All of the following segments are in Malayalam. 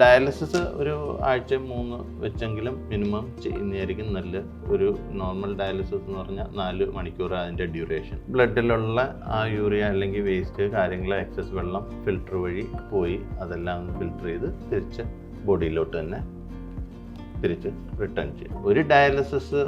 ഡയാലിസിസ് ഒരു ആഴ്ച മൂന്ന് വെച്ചെങ്കിലും മിനിമം ചെയ്യുന്നതായിരിക്കും നല്ല ഒരു നോർമൽ ഡയാലിസിസ് എന്ന് പറഞ്ഞാൽ നാല് മണിക്കൂർ അതിന്റെ ഡ്യൂറേഷൻ. ബ്ലഡിലുള്ള ആ യൂറിയ അല്ലെങ്കിൽ വേസ്റ്റ് കാര്യങ്ങൾ എക്സസ് വെള്ളം ഫിൽട്ടർ വഴി പോയി അതെല്ലാം ഫിൽട്ടർ ചെയ്ത് തിരിച്ച് ബോഡിയിലോട്ട് തന്നെ തിരിച്ച് റിട്ടേൺ ചെയ്യും. ഒരു ഡയാലിസിസ്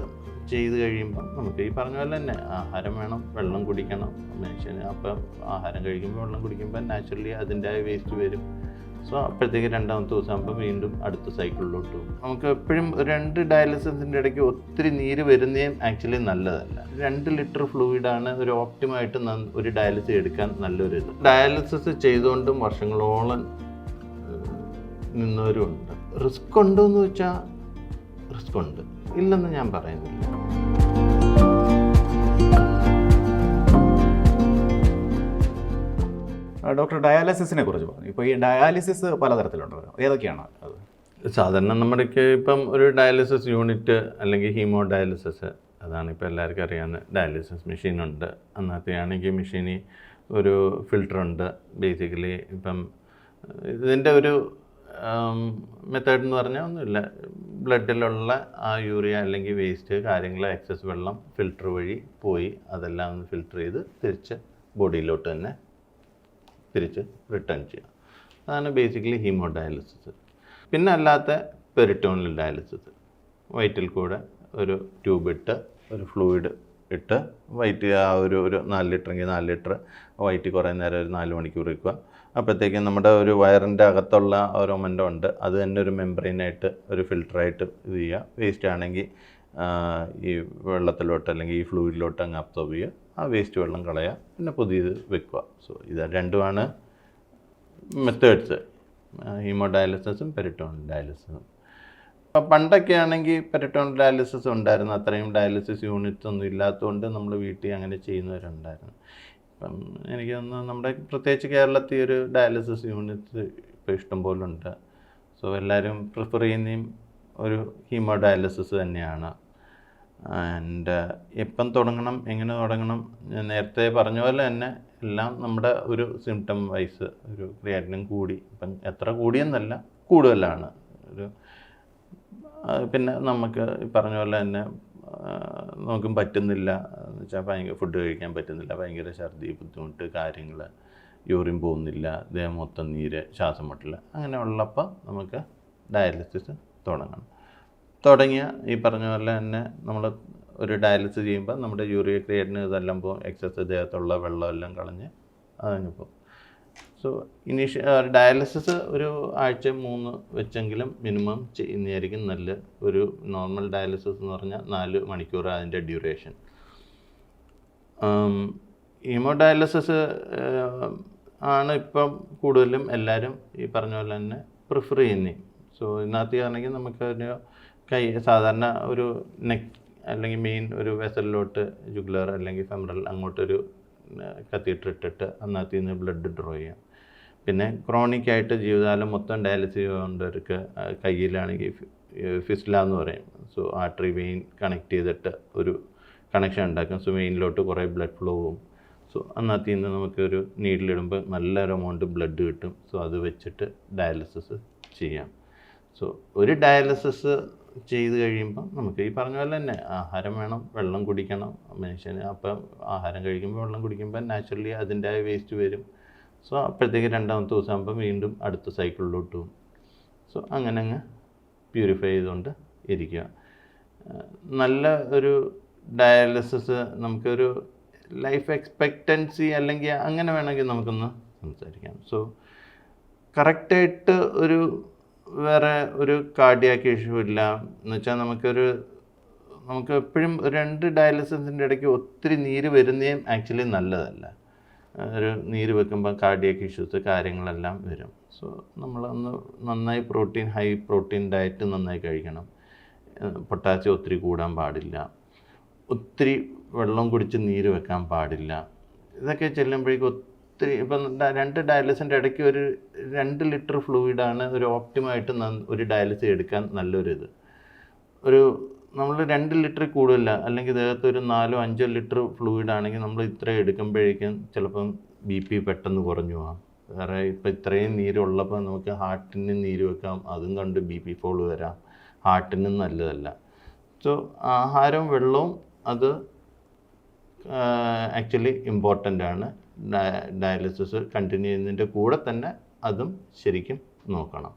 ചെയ്ത് കഴിയുമ്പോൾ നമുക്ക് ഈ പറഞ്ഞ പോലെ തന്നെ ആഹാരം വേണം വെള്ളം കുടിക്കണം. മനുഷ്യന് അപ്പം ആഹാരം കഴിക്കുമ്പോൾ വെള്ളം കുടിക്കുമ്പോൾ നാച്ചുറലി അതിന്റെ വേസ്റ്റ് വരും. സോ അപ്പോഴത്തേക്ക് രണ്ടാമത്തെ ദിവസം ആകുമ്പോൾ വീണ്ടും അടുത്ത സൈക്കിളിലോട്ട് പോകും. നമുക്ക് എപ്പോഴും രണ്ട് ഡയാലിസിസിന്റെ ഇടയ്ക്ക് ഒത്തിരി നീര് വരുന്നതും ആക്ച്വലി നല്ലതല്ല. രണ്ട് ലിറ്റർ ഫ്ലൂയിഡാണ് ഒരു ഓപ്റ്റിമായിട്ട് ഒരു ഡയാലിസിസ് എടുക്കാൻ നല്ലൊരു ഇത്. ഡയാലിസിസ് ചെയ്തുകൊണ്ടും വർഷങ്ങളോളം നിന്നവരും നിന്നവരുണ്ട്. റിസ്ക് ഉണ്ടോ എന്ന് വെച്ചാൽ റിസ്ക് ഉണ്ട്. ഇല്ലെന്ന് ഞാൻ പറയുന്നില്ല. ഡോക്ടർ ഡയാലിസിസിനെ കുറിച്ച് പറഞ്ഞു. ഇപ്പോൾ ഈ ഡയാലിസിസ് പലതരത്തിലുണ്ട് ഏതൊക്കെയാണ് അത്? സാധാരണ നമ്മുടെയൊക്കെ ഇപ്പം ഒരു ഡയാലിസിസ് യൂണിറ്റ് അല്ലെങ്കിൽ ഹീമോ ഡയാലിസിസ് അതാണ് ഇപ്പോൾ എല്ലാവർക്കും അറിയാവുന്ന ഡയാലിസിസ് മെഷീനുണ്ട്. അന്നത്തെയാണെങ്കിൽ മെഷീനിൽ ഒരു ഫിൽറ്ററുണ്ട്. ബേസിക്കലി ഇപ്പം ഇതിന്റെ ഒരു മെത്തേഡ് എന്ന് പറഞ്ഞാൽ ഒന്നുമില്ല. ബ്ലഡിലുള്ള ആ യൂറിയ അല്ലെങ്കിൽ വേസ്റ്റ് കാര്യങ്ങൾ എക്സസ് വെള്ളം ഫിൽറ്റർ വഴി പോയി അതെല്ലാം ഒന്ന് ഫിൽട്ടർ ചെയ്ത് തിരിച്ച് ബോഡിയിലോട്ട് തന്നെ തിരിച്ച് റിട്ടേൺ ചെയ്യുക അതാണ് ബേസിക്കലി ഹീമോ ഡയാലിസിസ് പിന്നെ അല്ലാത്ത പെരിറ്റോണൽ ഡയാലിസിസ് വയറ്റിൽ കൂടെ ഒരു ട്യൂബ് ഇട്ട് ഒരു ഫ്ലൂയിഡ് ഇട്ട് വൈറ്റ് ആ ഒരു ഒരു നാല് ലിറ്ററെങ്കിൽ നാല് ലിറ്റർ വൈറ്റ് കുറേ നേരം ഒരു നാല് മണിക്കൂർ വയ്ക്കുക അപ്പോഴത്തേക്കും നമ്മുടെ ഒരു വയറിന്റെ അകത്തുള്ള ഒരു മൊമെന്റം ഉണ്ട് അത് തന്നെ ഒരു മെമ്പറൈനായിട്ട് ഒരു ഫിൽറ്ററായിട്ട് ഇത് ചെയ്യുക. വേസ്റ്റ് ആണെങ്കിൽ ഈ വെള്ളത്തിലോട്ട് അല്ലെങ്കിൽ ഈ ഫ്ലൂയിഡിലോട്ട് അങ്ങ് അബ്സോർബ് ചെയ്യുക. ആ വേസ്റ്റ് വെള്ളം കളയുക പിന്നെ പുതിയത് വെക്കുക സോ ഇത് രണ്ടുമാണ് മെത്തേഡ്സ് ഹീമോ ഡയാലിസിസും പെരിറ്റോൺ ഡയാലിസിസും അപ്പം പണ്ടൊക്കെ ആണെങ്കിൽ പെരിറ്റോൺ ഡയാലിസിസ് ഉണ്ടായിരുന്നു. അത്രയും ഡയാലിസിസ് യൂണിറ്റ്സ് ഒന്നും ഇല്ലാത്തതുകൊണ്ട് നമ്മൾ വീട്ടിൽ അങ്ങനെ ചെയ്യുന്നവരുണ്ടായിരുന്നു. ഇപ്പം എനിക്ക് തോന്നുന്നു നമ്മുടെ പ്രത്യേകിച്ച് കേരളത്തിൽ ഒരു ഡയാലിസിസ് യൂണിറ്റ് ഇപ്പോൾ ഇഷ്ടം പോലെ ഉണ്ട് സോ എല്ലാവരും പ്രിഫർ ചെയ്യുന്നതും ഒരു ഹീമോ ഡയാലിസിസ് തന്നെയാണ്. ആൻഡ് എപ്പം തുടങ്ങണം എങ്ങനെ തുടങ്ങണം ഞാൻ നേരത്തെ പറഞ്ഞ പോലെ തന്നെ എല്ലാം നമ്മുടെ ഒരു സിംറ്റം വൈസ് ഒരു ക്രിയാറ്റിനും കൂടി ഇപ്പം എത്ര കൂടിയെന്നല്ല കൂടുതലാണ്. ഒരു പിന്നെ നമുക്ക് പറഞ്ഞ പോലെ തന്നെ നമുക്കും പറ്റുന്നില്ല. എന്ന് വെച്ചാൽ ഭയങ്കര ഫുഡ് കഴിക്കാൻ പറ്റുന്നില്ല ഭയങ്കര ഛർദി ബുദ്ധിമുട്ട് കാര്യങ്ങൾ യൂറിൻ പോകുന്നില്ല ദേഹം മൊത്തം നീര് ശ്വാസം മുട്ടില്ല അങ്ങനെ ഉള്ളപ്പോൾ നമുക്ക് ഡയാലിസിസ് തുടങ്ങണം. തുടങ്ങിയ ഈ പറഞ്ഞ പോലെ തന്നെ നമ്മൾ ഒരു ഡയാലിസിസ് ചെയ്യുമ്പോൾ നമ്മുടെ യൂറിയ ക്രിയേറ്റിന് ഇതെല്ലാം പോകും. എക്സസ് ദേഹത്തുള്ള വെള്ളമെല്ലാം കളഞ്ഞ് അതങ്ങ് പോകും. സോ ഇനീഷ്യ ഡയാലിസിസ് ഒരു ആഴ്ച മൂന്ന് വെച്ചെങ്കിലും മിനിമം ചെയ്യുന്നതായിരിക്കും നല്ല ഒരു നോർമൽ ഡയാലിസിസ് എന്ന് പറഞ്ഞാൽ നാല് മണിക്കൂർ അതിന്റെ ഡ്യൂറേഷൻ. ഹീമോ ഡയാലിസിസ് ആണ് ഇപ്പം കൂടുതലും എല്ലാവരും ഈ പറഞ്ഞ പോലെ തന്നെ പ്രിഫർ ചെയ്യുന്നത് സോ ഇതിനകത്ത് ആണെങ്കിൽ നമുക്കൊരു കൈ സാധാരണ ഒരു നെക്ക് അല്ലെങ്കിൽ മെയിൻ ഒരു വെസലിലോട്ട് ജുഗ്ലർ അല്ലെങ്കിൽ ഫെമറൽ അങ്ങോട്ടൊരു കത്തീറ്റർ ഇട്ടിട്ട് അതിനകത്ത് നിന്ന് ബ്ലഡ് ഡ്രോ ചെയ്യാം. പിന്നെ ക്രോണിക് ആയിട്ട് ജീവിതകാലം മൊത്തം ഡയാലിസിസ് ചെയ്യുന്നവർക്ക് കയ്യിലാണെങ്കിൽ ഫിസ്ല എന്ന് പറയും. സോ ആർട്ടറി വെയിൻ കണക്ട് ചെയ്തിട്ട് ഒരു കണക്ഷൻ ഉണ്ടാക്കും. സോ വെയിനിലോട്ട് കുറേ ബ്ലഡ് ഫ്ലോ പോകും സോ അതിനകത്ത് നിന്ന് നമുക്കൊരു നീഡിലിടുമ്പോൾ നല്ലൊരു എമൗണ്ട് ബ്ലഡ് കിട്ടും. സോ അത് വെച്ചിട്ട് ഡയാലിസിസ് ചെയ്യാം. സോ ഒരു ഡയാലിസിസ് ചെയ്ത് കഴിയുമ്പോൾ നമുക്ക് ഈ പറഞ്ഞ പോലെ തന്നെ ആഹാരം വേണം വെള്ളം കുടിക്കണം. മനുഷ്യന് അപ്പം ആഹാരം കഴിക്കുമ്പോൾ വെള്ളം കുടിക്കുമ്പോൾ നാച്ചുറലി അതിന്റെ വേസ്റ്റ് വരും. സോ അപ്പോഴത്തേക്ക് രണ്ടാമത്തെ ദിവസം ആകുമ്പോൾ വീണ്ടും അടുത്ത സൈക്കിളിലോട്ട് പോകും. സോ അങ്ങനെ അങ്ങ് പ്യൂരിഫൈ ചെയ്തുകൊണ്ട് ഇരിക്കുക. നല്ല ഒരു ഡയാലിസിസ് നമുക്കൊരു ലൈഫ് എക്സ്പെക്റ്റൻസി അല്ലെങ്കിൽ അങ്ങനെ വേണമെങ്കിൽ നമുക്കൊന്ന് സംസാരിക്കാം. സോ കറക്റ്റായിട്ട് ഒരു വേറെ ഒരു കാർഡിയാക്ക് ഇഷ്യൂ ഇല്ല. എന്ന് വെച്ചാൽ നമുക്കൊരു നമുക്ക് എപ്പോഴും രണ്ട് ഡയാലിസിസിന്റെ ഇടയ്ക്ക് ഒത്തിരി നീര് വരുന്നതും ആക്ച്വലി നല്ലതല്ല. ഒരു നീര് വെക്കുമ്പോൾ കാർഡിയാക്ക് ഇഷ്യൂസ് കാര്യങ്ങളെല്ലാം വരും. സോ നമ്മളൊന്ന് നന്നായി പ്രോട്ടീൻ ഹൈ പ്രോട്ടീൻ ഡയറ്റ് നന്നായി കഴിക്കണം. പൊട്ടാസ്യം ഒത്തിരി കൂടാൻ പാടില്ല. ഒത്തിരി വെള്ളം കുടിച്ച് നീര് വെക്കാൻ പാടില്ല. ഇതൊക്കെ ചെല്ലുമ്പോഴേക്കും ഒത്തിരി ഇപ്പം രണ്ട് ഡയാലിസിന്റെ ഇടയ്ക്ക് ഒരു രണ്ട് ലിറ്റർ ഫ്ലൂയിഡാണ് ഒരു ഓപ്റ്റിമായിട്ട് ഒരു ഡയാലിസിസ് എടുക്കാൻ നല്ലൊരു ഇത്. ഒരു നമ്മൾ രണ്ട് ലിറ്റർ കൂടുതലില്ല അല്ലെങ്കിൽ ദേഹത്ത് ഒരു നാലോ അഞ്ചോ ലിറ്റർ ഫ്ലൂയിഡ് ആണെങ്കിൽ നമ്മൾ ഇത്ര എടുക്കുമ്പോഴേക്കും ചിലപ്പം ബി പി പെട്ടെന്ന് കുറഞ്ഞു പോകാം വേറെ ഇപ്പം ഇത്രയും നീരുള്ളപ്പോൾ നമുക്ക് ഹാർട്ടിന് നീര് വെക്കാം അതും കണ്ട് ബി പി ഫോൾ വരാം. ഹാർട്ടിനും നല്ലതല്ല. സോ ആഹാരവും വെള്ളവും അത് ആക്ച്വലി ഇമ്പോർട്ടന്റ് ആണ്. ഡയാലിസിസ് കണ്ടിന്യൂ ചെയ്യുന്നതിന്റെ കൂടെ തന്നെ അതും ശരിക്കും നോക്കണം.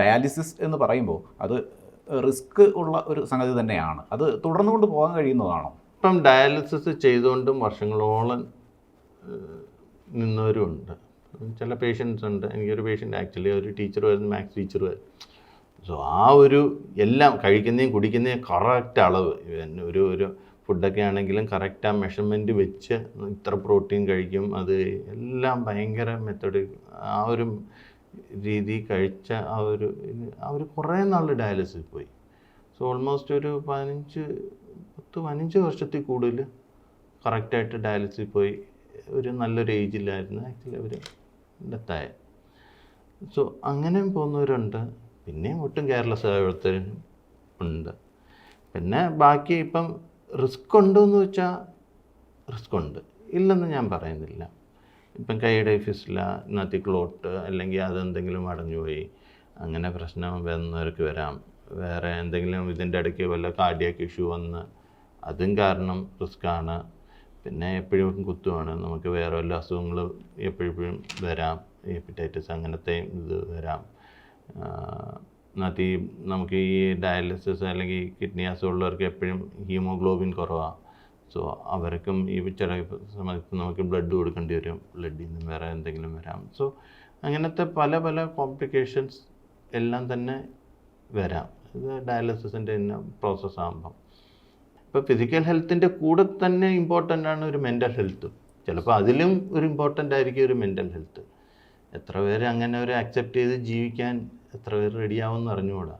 ഡയാലിസിസ് എന്ന് പറയുമ്പോൾ അത് റിസ്ക് ഉള്ള ഒരു സംഗതി തന്നെയാണ്. അത് തുടർന്നു കൊണ്ട് പോകാൻ കഴിയുന്നതാണോ? ഇപ്പം ഡയാലിസിസ് ചെയ്തുകൊണ്ടും വർഷങ്ങളോളം നിന്നവരുണ്ട്. നിന്നവരുമുണ്ട് ചില പേഷ്യൻസ് ഉണ്ട്. എനിക്കൊരു പേഷ്യന്റ് ആക്ച്വലി ഒരു ടീച്ചർ വരുന്നു മാത്സ് ടീച്ചർ വരും സോ ആ ഒരു എല്ലാം കഴിക്കുന്നതും കുടിക്കുന്നതും കറക്റ്റ് അളവ്. ഒരു ഒരു ഫുഡൊക്കെ ആണെങ്കിലും കറക്റ്റ് ആ മെഷർമെന്റ് വെച്ച് ഇത്ര പ്രോട്ടീൻ കഴിക്കും. അത് എല്ലാം ഭയങ്കര മെത്തേഡ് ആ ഒരു രീതി കഴിച്ച ആ ഒരു അവർ കുറേ നാൾ ഡയാലിസിസ് പോയി. സോ ഓൾമോസ്റ്റ് ഒരു പതിനഞ്ച് പത്ത് പതിനഞ്ച് വർഷത്തിൽ കൂടുതൽ കറക്റ്റായിട്ട് ഡയാലിസിസ് പോയി. ഒരു നല്ലൊരു ഏജിലായിരുന്നു ആക്ച്വലി അവർ ഡെത്തായ. സോ അങ്ങനെയും പോകുന്നവരുണ്ട്. പിന്നെയും ഒട്ടും കെയർലെസ് ആയവരും ഉണ്ട്. പിന്നെ ബാക്കി ഇപ്പം റിസ്ക് ഉണ്ടോയെന്ന് വെച്ചാൽ റിസ്ക് ഉണ്ട്. ഇല്ലെന്ന് ഞാൻ പറയുന്നില്ല. ഇപ്പം കൈയുടെ ഫിസ്ല നത്തി ക്ലോട്ട് അല്ലെങ്കിൽ അതെന്തെങ്കിലും അടഞ്ഞുപോയി അങ്ങനെ പ്രശ്നം വരുന്നവർക്ക് വരാം. വേറെ എന്തെങ്കിലും ഇതിന്റെ ഇടയ്ക്ക് വല്ല കാർഡിയാക്ക് ഇഷ്യൂ വന്ന് അതും കാരണം റിസ്ക്കാണ് പിന്നെ എപ്പോഴും കുത്തുവാണ്. നമുക്ക് വേറെ വല്ല അസുഖങ്ങൾ എപ്പോഴും വരാം. ഹെപ്പറ്റൈറ്റിസ് അങ്ങനത്തെ ഇത് വരാം. നത്തി നമുക്ക് ഈ ഡയാലിസിസ് അല്ലെങ്കിൽ കിഡ്നി അസുഖമുള്ളവർക്ക് എപ്പോഴും ഹീമോഗ്ലോബിൻ കുറവാണ് സോ അവർക്കും ഈ ചില സമയത്ത് നമുക്ക് ബ്ലഡ് കൊടുക്കേണ്ടി വരും. ബ്ലഡിൽ നിന്ന് വേറെ എന്തെങ്കിലും വരാം. സോ അങ്ങനത്തെ പല പല കോംപ്ലിക്കേഷൻസ് എല്ലാം തന്നെ വരാം. ഇത് ഡയാലിസിസിന്റെ തന്നെ പ്രോസസ്സ് ആകുമ്പം ഇപ്പോൾ ഫിസിക്കൽ ഹെൽത്തിന്റെ കൂടെ തന്നെ ഇമ്പോർട്ടന്റ് ആണ് ഒരു മെന്റൽ ഹെൽത്ത്. ചിലപ്പോൾ അതിലും ഒരു ഇമ്പോർട്ടന്റ് ആയിരിക്കും ഒരു മെന്റൽ ഹെൽത്ത്. എത്ര പേര് അങ്ങനെ ഒരു അക്സെപ്റ്റ് ചെയ്ത് ജീവിക്കാൻ എത്ര പേര് റെഡിയാവുമെന്ന് അറിഞ്ഞുകൂടാ.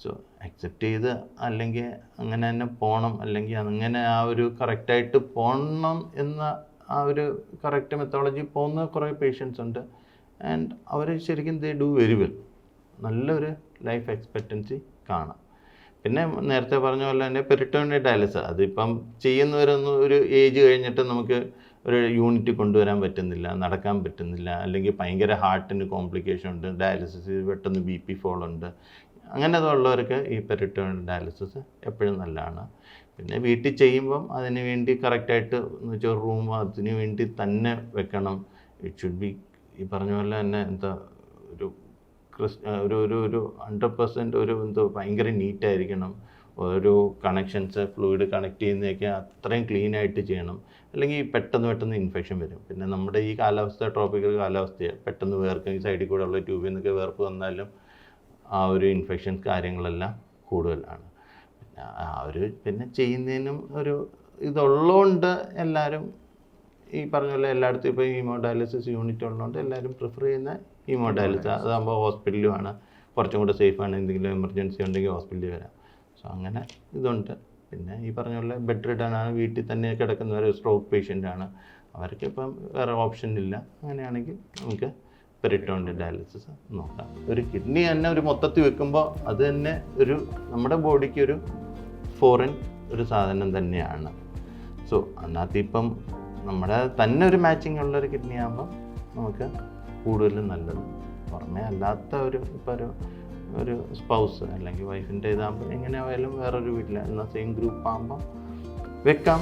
സോ അക്സെപ്റ്റ് ചെയ്ത് അല്ലെങ്കിൽ അങ്ങനെ തന്നെ പോകണം അല്ലെങ്കിൽ അങ്ങനെ ആ ഒരു കറക്റ്റായിട്ട് പോകണം എന്ന ആ ഒരു കറക്റ്റ് മെത്തോളജി പോകുന്ന കുറേ പേഷ്യൻസ് ഉണ്ട്. ആൻഡ് അവർ ശരിക്കും ദേ ഡു വെരി വെൽ നല്ലൊരു ലൈഫ് എക്സ്പെക്റ്റൻസി കാണാം. പിന്നെ നേരത്തെ പറഞ്ഞ പോലെ തന്നെ പെരിട്ടോണി ഡയാലിസിസ് അതിപ്പം ചെയ്യുന്നവരൊന്നും ഒരു ഏജ് കഴിഞ്ഞിട്ട് നമുക്ക് ഒരു യൂണിറ്റ് കൊണ്ടുവരാൻ പറ്റുന്നില്ല നടക്കാൻ പറ്റുന്നില്ല അല്ലെങ്കിൽ ഭയങ്കര ഹാർട്ടിന് കോംപ്ലിക്കേഷൻ ഉണ്ട് ഡയാലിസിസ് പെട്ടെന്ന് ബി പി ഫോൾ ഉണ്ട്. അങ്ങനെ ഉള്ളവർക്ക് ഈ പെരിട്ടോണിയ ഡയാലിസിസ് എപ്പോഴും നല്ലതാണ്. പിന്നെ വീട്ടിൽ ചെയ്യുമ്പം അതിന് വേണ്ടി കറക്റ്റായിട്ട് എന്ന് വെച്ചാൽ റൂം അതിന് വേണ്ടി തന്നെ വെക്കണം. ഇറ്റ് ഷുഡ് ബി ഈ പറഞ്ഞ പോലെ തന്നെ എന്താ ഒരു ക്രിസ് ഒരു ഒരു ഒരു ഹൺഡ്രഡ് പെർസെന്റ് ഒരു എന്തോ ഭയങ്കര നീറ്റായിരിക്കണം ഓരോ കണക്ഷൻസ് ഫ്ലൂയിഡ് കണക്ട് ചെയ്യുന്നതൊക്കെ അത്രയും ക്ലീൻ ആയിട്ട് ചെയ്യണം. അല്ലെങ്കിൽ പെട്ടെന്ന് പെട്ടെന്ന് ഇൻഫെക്ഷൻ വരും. പിന്നെ നമ്മുടെ ഈ കാലാവസ്ഥ ട്രോപ്പിക്കൽ കാലാവസ്ഥയാണ് പെട്ടെന്ന് വേർക്കും. ഈ സൈഡിൽ കൂടെ ഉള്ള ട്യൂബിൽ നിന്നൊക്കെ വേർപ്പ് വന്നാലും ആ ഒരു ഇൻഫെക്ഷൻസ് കാര്യങ്ങളെല്ലാം കൂടുതലാണ്. പിന്നെ ആ ഒരു പിന്നെ ചെയ്യുന്നതിനും ഒരു ഇതുള്ളതുകൊണ്ട് എല്ലാവരും ഈ പറഞ്ഞ പോലെ എല്ലായിടത്തും ഇപ്പോൾ ഹീമോഡയാലിസിസ് യൂണിറ്റ് ഉള്ളതുകൊണ്ട് എല്ലാവരും പ്രിഫർ ചെയ്യുന്ന ഹീമോഡയാലിസിസ് അതാകുമ്പോൾ ഹോസ്പിറ്റലുമാണ് കുറച്ചും കൂടെ സേഫാണ് എന്തെങ്കിലും എമർജൻസി ഉണ്ടെങ്കിൽ ഹോസ്പിറ്റലിൽ വരാം. സോ അങ്ങനെ ഇതുണ്ട്. പിന്നെ ഈ പറഞ്ഞ പോലെ ബെഡ് റിഡൺ ആണ്. വീട്ടിൽ തന്നെ കിടക്കുന്ന ഒരു സ്ട്രോക്ക് പേഷ്യന്റ് ആണ്. അവർക്ക് ഇപ്പം വേറെ ഓപ്ഷൻ ഇല്ല. അങ്ങനെയാണെങ്കിൽ നമുക്ക് പെരിട്ടോണിന്റെ ഡയാലിസിസ് നോക്കാം. ഒരു കിഡ്നി തന്നെ ഒരു മൊത്തത്തിൽ വെക്കുമ്പോൾ അത് തന്നെ ഒരു നമ്മുടെ ബോഡിക്ക് ഒരു ഫോറിൻ ഒരു സാധനം തന്നെയാണ്. സോ അതിനകത്ത് ഇപ്പം നമ്മുടെ തന്നെ ഒരു മാച്ചിങ് ഉള്ള ഒരു കിഡ്നി ആകുമ്പോൾ നമുക്ക് കൂടുതലും നല്ലത്. പുറമേ അല്ലാത്ത ഒരു ഇപ്പോൾ ഒരു ഒരു സ്പൗസ് അല്ലെങ്കിൽ വൈഫിന്റെ ഇതാകുമ്പോൾ എങ്ങനെ ആയാലും വേറൊരു വീട്ടിൽ എന്നാൽ സെയിം ഗ്രൂപ്പ് ആകുമ്പോൾ വെക്കാം.